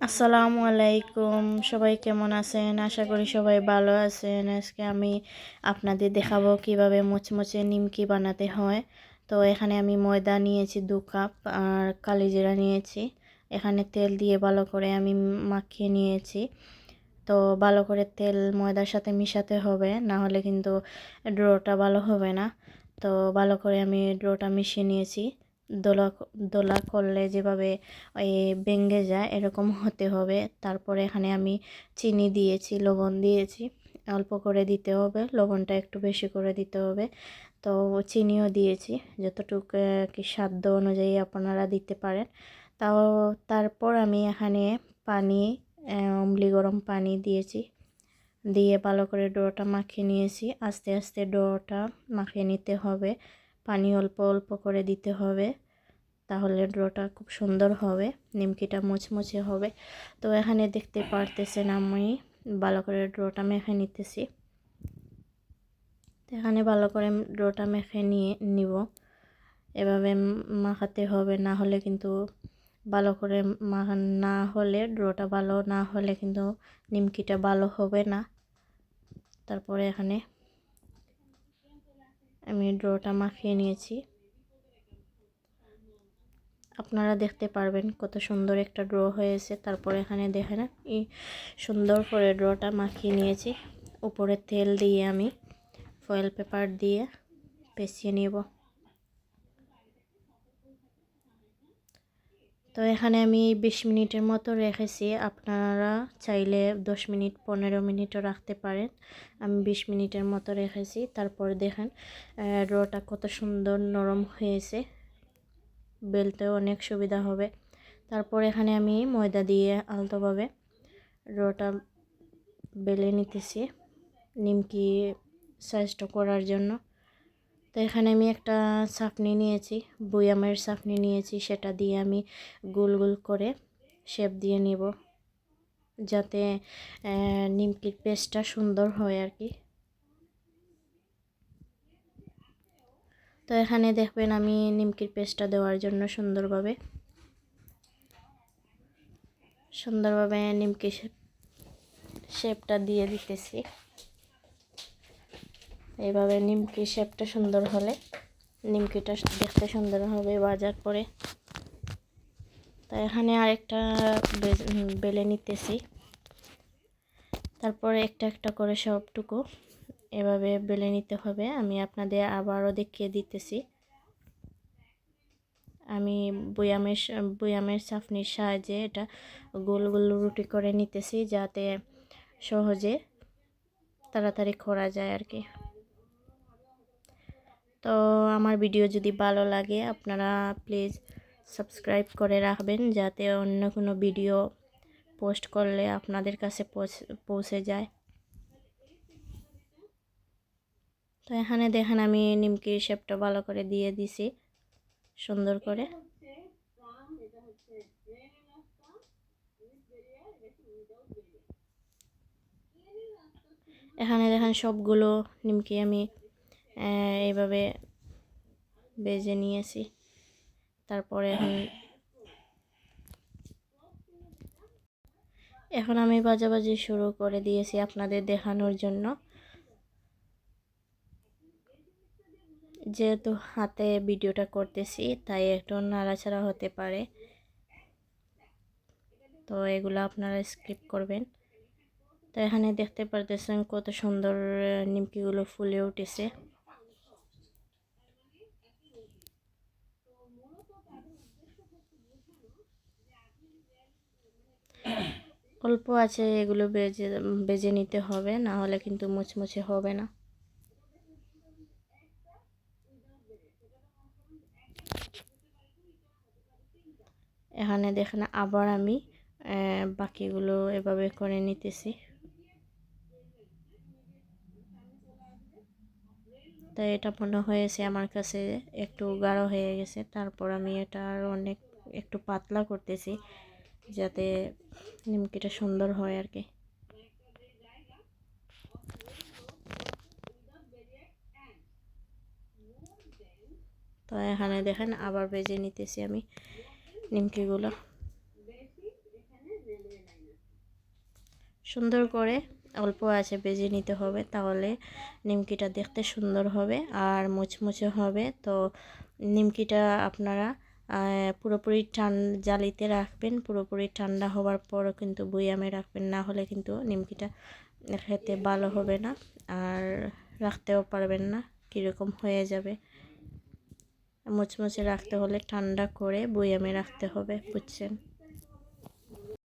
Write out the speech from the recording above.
আসসালামু আলাইকুম, সবাই কেমন আছেন? আশা করি সবাই ভালো আছেন। আজকে আমি আপনাদের দেখাবো কীভাবে মুচমুচে নিমকি বানাতে হয়। তো এখানে আমি ময়দা নিয়েছি দু কাপ আর কালিজিরা নিয়েছি। এখানে তেল দিয়ে ভালো করে আমি মাখিয়ে নিয়েছি। তো ভালো করে তেল ময়দার সাথে মিশাতে হবে, না হলে কিন্তু ড্রোটা ভালো হবে না। তো ভালো করে আমি ড্রোটা মিশিয়ে নিয়েছি। দোলা দোলা করলে যেভাবে ভেঙে যায়, এরকম হতে হবে। তারপরে এখানে আমি চিনি দিয়েছি, লবণ দিয়েছি। অল্প করে দিতে হবে, লবণটা একটু বেশি করে দিতে হবে। তো চিনিও দিয়েছি, যতটুকু কি সাধ্য অনুযায়ী আপনারা দিতে পারেন। তাও তারপর আমি এখানে পানি অম্লি গরম পানি দিয়েছি। দিয়ে ভালো করে ডোটা মাখিয়ে নিয়েছি। আস্তে আস্তে ডোটা মাখিয়ে নিতে হবে। পানি অল্প অল্প করে দিতে হবে। তাহলে ড্রোটা খুব সুন্দর হবে, নিমকিটা মুচমুচে হবে। তো এখানে দেখতে পারতেছেন আমি, ভালো করে ড্রোটা মেখে নিতেছি। এখানে ভালো করে ড্রোটা মেখে নিয়ে নিব। এভাবে মাখাতে হবে, না হলে কিন্তু ভালো করে মাখা না হলে ড্রোটা ভালো না হলে কিন্তু নিমকিটা ভালো হবে না। তারপরে এখানে আমি ড্রটা মাখিয়ে নিয়েছি। আপনারা দেখতে পারবেন কত সুন্দর একটা ড্র হয়েছে। তারপর এখানে দেখেন এই সুন্দর করে ড্রটা মাখিয়ে নিয়েছি। উপরে তেল দিয়ে আমি ফয়েল পেপার দিয়ে পেঁচিয়ে নিব। তো এখানে আমি বিশ মিনিটের মতো রেখেছি। আপনারা চাইলে দশ মিনিট, পনেরো মিনিটও রাখতে পারেন। আমি বিশ মিনিটের মতো রেখেছি। তারপর দেখেন ড্রটা কত সুন্দর নরম হয়েছে। বেলতেও অনেক সুবিধা হবে। তারপর এখানে আমি ময়দা দিয়ে আলতোভাবে রোটা বেলে নিতেছি। নিমকি সাইজটা করার জন্য। তো এখানে আমি একটা চাপনি নিয়েছি, বয়ামের চাপনি নিয়েছি, সেটা দিয়ে আমি গোল গোল করে শেপ দিয়ে নিব, যাতে নিমকির পেস্টটা সুন্দর হয় আর কি। তো এখানে দেখবেন আমি নিমকির পেস্টটা দেওয়ার জন্য সুন্দরভাবে সুন্দরভাবে নিমকি শেপটা দিয়ে দিতেছি। এইভাবে নিমকি শেপটা সুন্দর হলে, নিমকিটা দেখতে সুন্দর হবে বাজার পরে তো এখানে আরেকটা বেলে নিতেছি। তারপরে একটা একটা করে সবটুকু এভাবে বেলে নিতে হবে। আমি আপনাদের আবারও দেখিয়ে দিতেছি। আমি বয়ামের বয়ামের চাফনির সাহায্যে এটা গোল গোল রুটি করে নিতেছি যাতে সহজে তাড়াতাড়ি করা যায় আর কি। তো আমার ভিডিও যদি ভালো লাগে, আপনারা প্লিজ সাবস্ক্রাইব করে রাখবেন যাতে অন্য কোনো ভিডিও পোস্ট করলে আপনাদের কাছে পৌঁছে যায়। তো এখানে দেখেন আমি নিমকি শেপটা ভালো করে দিয়ে দিছি, সুন্দর করে। এখানে দেখেন সবগুলো নিমকি আমি এইভাবে বেজে নিয়েছি। তারপরে এখন এখন আমি বাজাবাজি শুরু করে দিয়েছি আপনাদের দেখানোর জন্য। যেহেতু হাতে ভিডিওটা করতেছি, তাই একটু নাড়াচাড়া হতে পারে। তো এগুলো আপনারা স্কিপ করবেন। তো এখানে দেখতে পারতেছেন কত সুন্দর নিমকিগুলো ফুলে উঠেছে। অল্প আছে, এগুলো বেজে বেজে নিতে হবে, না হলে কিন্তু মুচমুচে হবে না। এখানে দেখেন আবার আমি বাকিগুলো এভাবে করে নিতেছি। তো এটা মনে হয়েছে আমার কাছে একটু গাঢ় হয়ে গেছে, তারপর আমি এটা আর অনেক, একটু পাতলা করতেছি। যাতে নিমকিটা সুন্দর হয় আর কি। তো এখানে দেখেন আবার বেজে নিতেছি আমি নিমকিগুলো। সুন্দর করে অল্প আছে বেজে নিতে হবে, তাহলে নিমকিটা দেখতে সুন্দর হবে আর মুচমুচে হবে। তো নিমকিটা আপনারা পুরোপুরি ঠান্ডা জালিতে রাখবেন। পুরোপুরি ঠান্ডা হওয়ার পরও কিন্তু বুয়ামে রাখবেন। না হলে কিন্তু নিমকিটা খেতে ভালো হবে না। আর রাখতেও পারবেন না। কীরকম হয়ে যাবে। মুচমুচে রাখতে হলে ঠান্ডা করে বুয়ামে রাখতে হবে, বুঝছেন?